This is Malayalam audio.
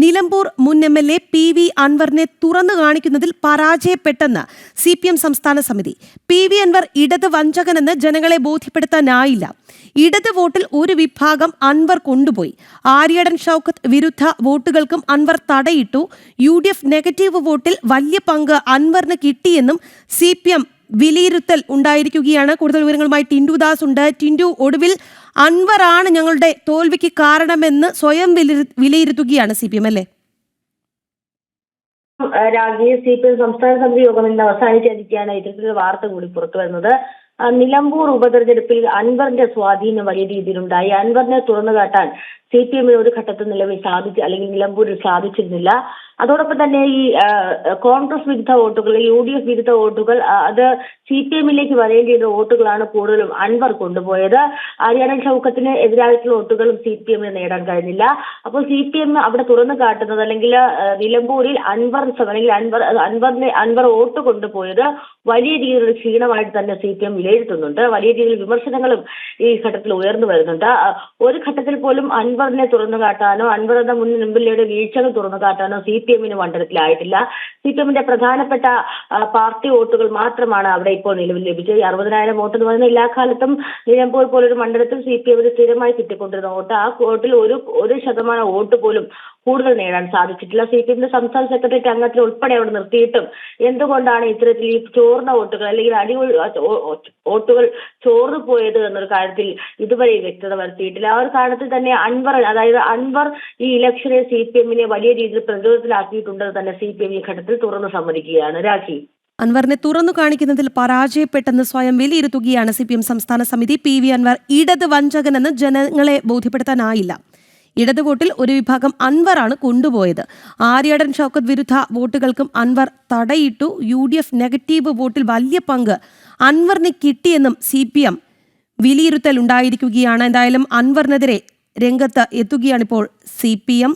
നിലമ്പൂർ മുൻ M L A P V അൻവറിനെ തുറന്നു കാണിക്കുന്നതിൽ പരാജയപ്പെട്ടെന്ന് സി പി എം സംസ്ഥാന സമിതി. പി വി അൻവർ ഇടത് വഞ്ചകനെന്ന് ജനങ്ങളെ ബോധ്യപ്പെടുത്താനായില്ല. ഇടത് വോട്ടിൽ ഒരു വിഭാഗം അൻവർ കൊണ്ടുപോയി. ആര്യടൻ ഷൗക്കത്ത് വിരുദ്ധ വോട്ടുകൾക്കും അൻവർ തടയിട്ടു. യു നെഗറ്റീവ് വോട്ടിൽ വലിയ പങ്ക് അൻവറിന് കിട്ടിയെന്നും സി വിലയിരുത്തൽ ഉണ്ടായിരിക്കുകയാണ്. കൂടുതൽ വിവരങ്ങളുമായി ടിൻഡു ദാസ് ഉണ്ട്. ടിൻഡു ഒടുവിൽ അൻവറാണ് ഞങ്ങളുടെ തോൽവിക്ക് കാരണമെന്ന് സ്വയം വിലയിരു- വിലയിരുത്തുകയാണ് സി പി എം അല്ലേ? രാജ്യ സി പി എം സംസ്ഥാന സമിതി യോഗം ഇന്ന് അവസാനിച്ചിരിക്കുകയാണ് ഇത്തരത്തിലൊരു വാർത്ത കൂടി പുറത്തു വരുന്നത്. നിലമ്പൂർ ഉപതെരഞ്ഞെടുപ്പിൽ അൻവറിന്റെ സ്വാധീനം വലിയ രീതിയിലുണ്ടായി. അൻവറിനെ തുറന്നു കാട്ടാൻ സി പി എമ്മിന് ഒരു ഘട്ടത്തിൽ നിലവിൽ സാധിച്ചു അല്ലെങ്കിൽ നിലമ്പൂരിൽ സാധിച്ചിരുന്നില്ല. അതോടൊപ്പം തന്നെ ഈ കോൺഗ്രസ് വിരുദ്ധ വോട്ടുകൾ യു ഡി എഫ് വിരുദ്ധ വോട്ടുകൾ അത് സി പി എമ്മിലേക്ക് വരേണ്ടിയിരുന്ന വോട്ടുകളാണ് കൂടുതലും അൻവർ കൊണ്ടുപോയത്. ഹരിയാന ചൗക്കത്തിന് എതിരായിട്ടുള്ള വോട്ടുകളും സി പി എമ്മിന് നേടാൻ കഴിഞ്ഞില്ല. അപ്പോൾ സി പി എം അവിടെ തുറന്നു കാട്ടുന്നത് അല്ലെങ്കിൽ നിലമ്പൂരിൽ അൻവർ അല്ലെങ്കിൽ അൻവർ അൻവറിനെ അൻവർ വോട്ട് കൊണ്ടുപോയത് വലിയ രീതിയിലുള്ള ക്ഷീണമായിട്ട് തന്നെ സി പി എം വിലയിരുത്തുന്നുണ്ട്. വലിയ രീതിയിൽ വിമർശനങ്ങളും ഈ ഘട്ടത്തിൽ ഉയർന്നു വരുന്നുണ്ട്. ഒരു ഘട്ടത്തിൽ പോലും അൻവറിനെ തുറന്നു കാട്ടാനോ അൻവർ മുൻ എം വീഴ്ചകൾ തുറന്നു കാട്ടാനോ സി പി എമ്മിന് മണ്ഡലത്തിലായിട്ടില്ല. സി പി എമ്മിന്റെ പ്രധാനപ്പെട്ട പാർട്ടി വോട്ടുകൾ മാത്രമാണ് അവിടെ ഇപ്പോൾ നിലവിൽ ലഭിച്ചത്. ഈ അറുപതിനായിരം വോട്ട് എന്ന് പറയുന്ന എല്ലാ കാലത്തും നിലമ്പൂർ പോലൊരു മണ്ഡലത്തിൽ സി പി എമ്മിന് സ്ഥിരമായി കിട്ടിക്കൊണ്ടിരുന്ന വോട്ട് ആ വോട്ടിൽ ഒരു ഒരു ശതമാനം വോട്ട് പോലും കൂടുതൽ നേടാൻ സാധിച്ചിട്ടില്ല. സി പി എമ്മിന്റെ സംസ്ഥാന സെക്രട്ടറി അംഗത്തിൽ ഉൾപ്പെടെ അവിടെ നിർത്തിയിട്ടും എന്തുകൊണ്ടാണ് ഇത്തരത്തിൽ ഈ ചോർന്ന വോട്ടുകൾ അല്ലെങ്കിൽ അടി വോട്ടുകൾ ചോർന്നു പോയത് എന്നൊരു കാര്യത്തിൽ ഇതുവരെ വ്യക്തത വരുത്തിയിട്ടില്ല. ആ ഒരു കാരണത്തിൽ തന്നെ അൻവർ അതായത് അൻവർ ഈ ഇലക്ഷനെ സി പി എമ്മിനെ വലിയ രീതിയിൽ പ്രതിരോധത്തിലാക്കിയിട്ടുണ്ടെന്ന് തന്നെ സി പി എം ഈ ഘട്ടത്തിൽ തുറന്നു സമ്മതിക്കുകയാണ്. രാഖി. അൻവറിനെ തുറന്നു കാണിക്കുന്നതിൽ പരാജയപ്പെട്ടെന്ന് സ്വയം വിലയിരുത്തുകയാണ് സി പി എം സംസ്ഥാന സമിതി. പി വി അൻവർ ഇടത് വഞ്ചകനെന്ന് ജനങ്ങളെ ബോധ്യപ്പെടുത്താനായില്ല. ഇടത് വോട്ടിൽ ഒരു വിഭാഗം അൻവറാണ് കൊണ്ടുപോയത്. ആര്യടൻ ഷൗക്കത്ത് വിരുദ്ധ വോട്ടുകൾക്കും അൻവർ തടയിട്ടു. യു ഡി എഫ് നെഗറ്റീവ് വോട്ടിൽ വലിയ പങ്ക് അൻവറിന് കിട്ടിയെന്നും സി പി എം വിലയിരുത്തൽ ഉണ്ടായിരിക്കുകയാണ് എന്തായാലും അൻവറിനെതിരെ രംഗത്ത് എത്തുകയാണിപ്പോൾ സി പി എം